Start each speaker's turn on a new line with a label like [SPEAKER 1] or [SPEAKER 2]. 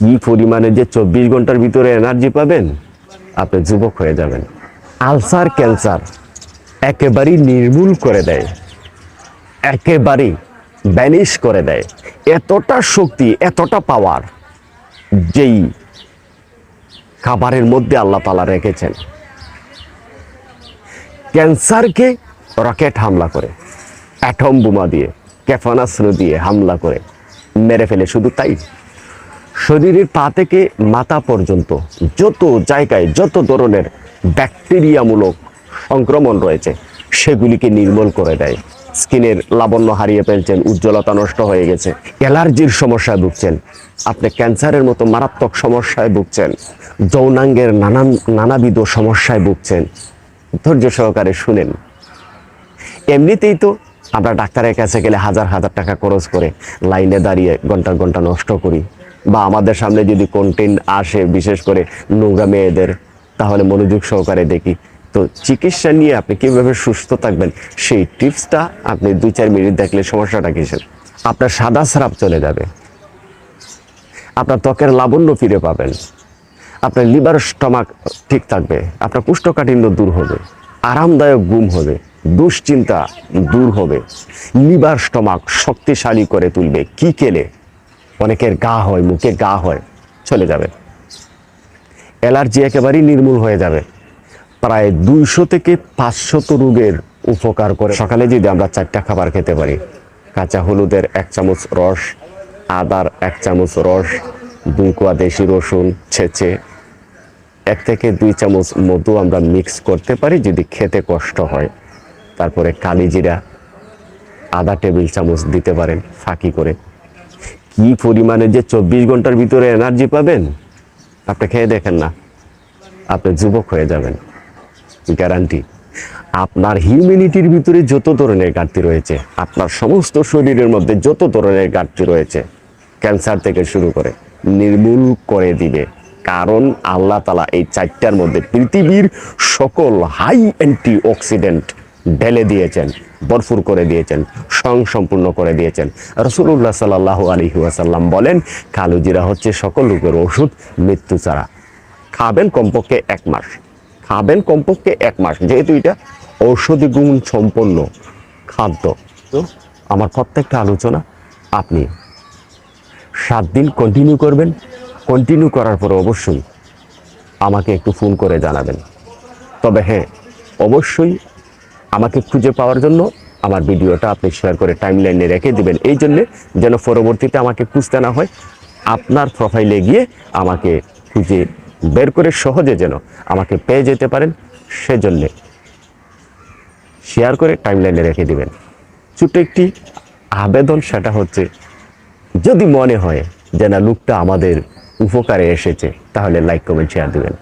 [SPEAKER 1] কি পরিমাণে যে চব্বিশ ঘণ্টার ভিতরে এনার্জি পাবেন? আপনি যুবক হয়ে যাবেন। আলসার ক্যান্সার একেবারেই নির্মূল করে দেয়। একেবারেই ব্যানিশ করে দেয়। এতটা শক্তি, এতটা পাওয়ার যেই খাবারের মধ্যে আল্লাহ তালা রেখেছেন। ক্যান্সারকে রকেট হামলা করে, অ্যাটম বোমা দিয়ে, ক্ষেপণাস্ত্র দিয়ে হামলা করে, মেরে ফেলে। শুধু তাই? শরীরের পা থেকে মাথা পর্যন্ত যত জায়গায়, যত ধরনের ব্যাকটেরিয়ামূলক সংক্রমণ রয়েছে, সেগুলিকে নির্মূল করে দেয়। স্কিনের লাবণ্য হারিয়ে ফেলছেন, উজ্জ্বলতা নষ্ট হয়ে গেছে, অ্যালার্জির সমস্যায় ভুগছেন, আপনি ক্যান্সারের মতো মারাত্মক সমস্যায় ভুগছেন, যৌনাঙ্গের নানান, নানাবিধ সমস্যায় ভুগছেন। ধৈর্য সহকারে শুনেন। এমনিতেই তো আমরা ডাক্তারের কাছে গেলে হাজার হাজার টাকা খরচ করে লাইনে দাঁড়িয়ে ঘণ্টা ঘণ্টা নষ্ট করি। বা আমাদের সামনে যদি কন্টেন্ট আসে, বিশেষ করে নোংরা মেয়েদের, তাহলে মনোযোগ সহকারে দেখি। তো চিকিৎসা নিয়ে আপনি কীভাবে সুস্থ থাকবেন, সেই টিপসটা আপনি দুই চার মিনিট দেখলে সমস্যাটা কিসের? আপনার সাদা স্রাব চলে যাবে। আপনার ত্বকের লাবণ্য ফিরে পাবেন। আপনার লিভার স্টমাক ঠিক থাকবে। আপনার কুষ্ঠকাঠিন্য দূর হবে। আরামদায়ক ঘুম হবে। দুশ্চিন্তা দূর হবে। লিভার স্টমাক শক্তিশালী করে তুলবে। কি কেলে অনেকের গা হয়, মুখে গা হয়, চলে যাবে। অ্যালার্জি একেবারেই নির্মূল হয়ে যাবে। প্রায় দুইশো থেকে পাঁচশত রোগের উপকার করে। সকালে যদি আমরা চারটা খাবার খেতে পারি, কাঁচা হলুদের এক চামচ রস, আদার এক চামচ রস দুই কোয়া দেশি রসুন, ছেঁচে, এক থেকে দুই চামচ মধু আমরা মিক্স করতে পারি যদি খেতে কষ্ট হয়। তারপরে কালিজিরা, আধা টেবিল চামচ দিতে পারেন ফাঁকি করে। কি পরিমাণে যে চব্বিশ ঘণ্টার ভিতরে এনার্জি পাবেন? আপনি খেয়ে দেখেন না। আপনি যুবক হয়ে যাবেন। গ্যারান্টি আপনার হিউম্যানিটির ভিতরে যত ধরনের ঘাটতি রয়েছে, আপনার সমস্ত শরীরের মধ্যে যত ধরনের ঘাটতি রয়েছে ক্যান্সার থেকে শুরু করে নির্মূল করে দিবে। কারণ আল্লাহ তালা এই চারটার মধ্যে পৃথিবীর সকল হাই অ্যান্টি অক্সিডেন্ট ঢেলে দিয়েছেন। ভরপুর করে দিয়েছেন স্বয়ং সম্পূর্ণ করে দিয়েছেন। রসুল্লাহ সাল্লাহ আলী ওয়াসাল্লাম বলেন কালো জিরা হচ্ছে সকল রোগের ওষুধ, মৃত্যু ছাড়া। খাবেন কমপক্ষে এক মাস। খাবেন কমপক্ষে এক মাস। যেহেতু এটা ঔষধি গুণ সম্পন্ন খাদ্য। তো আমার প্রত্যেকটা আলোচনা আপনি সাত দিন কন্টিনিউ করবেন। কন্টিনিউ করার পর অবশ্যই আমাকে একটু ফোন করে জানাবেন। তবে হ্যাঁ অবশ্যই আমাকে খুঁজে পাওয়ার জন্য আমার ভিডিওটা আপনি শেয়ার করে টাইম লাইনে রেখে দিবেন। এই জন্যে যেন পরবর্তীতে আমাকে খুঁজতে না হয়, আপনার প্রোফাইলে গিয়ে আমাকে খুঁজে বের করে সহজে যেন আমাকে পেয়ে যেতে পারেন, সেজন্যে শেয়ার করে টাইম লাইনে রেখে দিবেন। ছোট্ট একটি আবেদন, সেটা হচ্ছে, যদি মনে হয় যে না লুকটা আমাদের উপকারে এসেছে, তাহলে লাইক কমেন্ট শেয়ার দিবেন।